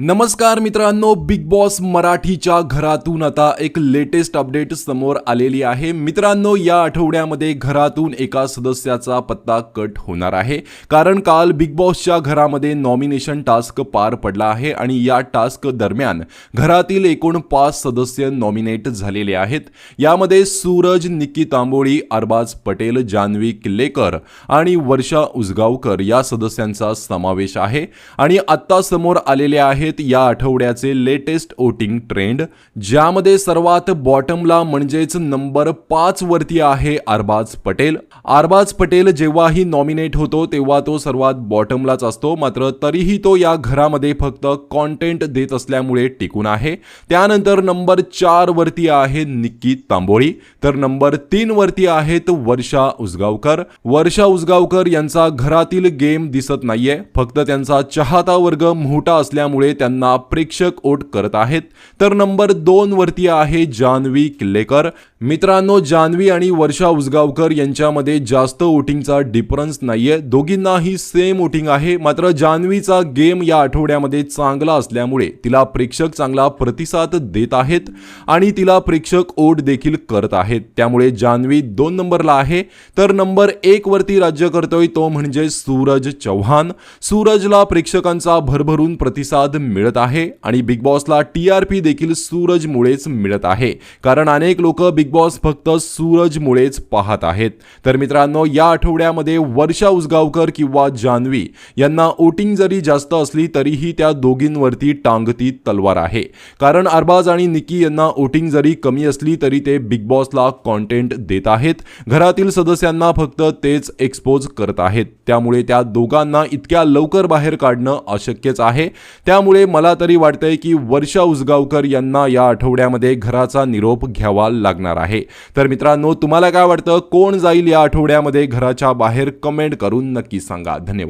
नमस्कार मित्रांनो big boss मराठीच्या घरातून आता एक लेटेस्ट अपडेट समोर आलेली आहे. मित्रांनो या आठवड्यामध्ये घरातून एका सदस्याचा पत्ता कट होणार आहे. कारण काल बिग बॉसच्या घरामध्ये नॉमिनेशन टास्क पार पडला आहे आणि या टास्क दरम्यान घरातील एकूण पाच सदस्य नॉमिनेट झालेले आहेत. यामध्ये सूरज निक्की तांबोळी अरबाज पटेल जान्हवी किल्लेकर आणि वर्षा उजगावकर या सदस्यांचा समावेश आहे. आणि आत्ता समोर आलेले आहेत या आठवड्याचे लेटेस्ट वोटिंग ट्रेंड ज्यामध्ये सर्वात बॉटमला म्हणजेच नंबर पाच वरती आहे अरबाज पटेल. अरबाज पटेल जेव्हाही नॉमिनेट होतो तेव्हा तो सर्वात बॉटमलाच असतो. मात्र तरीही तो या घरामध्ये फक्त कॉन्टेंट देत असल्यामुळे टिकून आहे. त्यानंतर नंबर चार वरती आहे निक्की तांबोळी. तर नंबर तीन वरती आहेत वर्षा उसगावकर. वर्षा उसगावकर यांचा घरातील गेम दिसत नाहीये. फक्त त्यांचा चाहता वर्ग मोठा असल्यामुळे त्यांना प्रेक्षक ओट करत आहेत. तर नंबर दोन वरती आहे जान्हवी किल्लेकर. मित्रांनो जान्हवी आणि वर्षा उसगावकर यांच्यामध्ये जास्त वोटिंगचा डिफरन्स नाहीये. दोघींनाही सेम वोटिंग आहे. मात्र जान्हवीचा गेम या आठवड्यामध्ये चांगला असल्यामुळे तिला प्रेक्षक चांगला प्रतिसाद देत आहेत आणि तिला प्रेक्षक ओट देखील करत आहेत. त्यामुळे जान्हवी दोन नंबरला आहे. तर नंबर एक वरती राज्य करतोय तो म्हणजे सूरज चव्हाण. सूरजला प्रेक्षकांचा भरभरून प्रतिसाद मिळत आहे आणि बिग बॉसला टी आर पी देखील सूरजमुळेच मिळत आहे. कारण अनेक लोक बिग बिग बॉस फक्त सूरजमुळेच पाहत आहेत. तर मित्रांनो या आठवड्यामध्ये वर्षा उसगावकर किंवा जान्हवी यांना वोटिंग जरी जास्त असली तरीही त्या दोघींवरती टांगती तलवार आहे. कारण अरबाज आणि निकी यांना वोटिंग जरी कमी असली तरी ते बिग बॉसला कॉन्टेंट देत आहेत. घरातील सदस्यांना फक्त तेच एक्सपोज करत आहेत. त्यामुळे त्या दोघांना इतक्या लवकर बाहेर काढणं अशक्यच आहे. त्यामुळे मला तरी वाटतंय की वर्षा उसगावकर यांना या आठवड्यामध्ये घराचा निरोप घ्यावा लागणार आहे. तर मित्रांनो तुम्हाला काय वाटतं? कोण जाईल या आठवड्यामध्ये घराच्या बाहेर? कमेंट करून नक्की सांगा. धन्यवाद.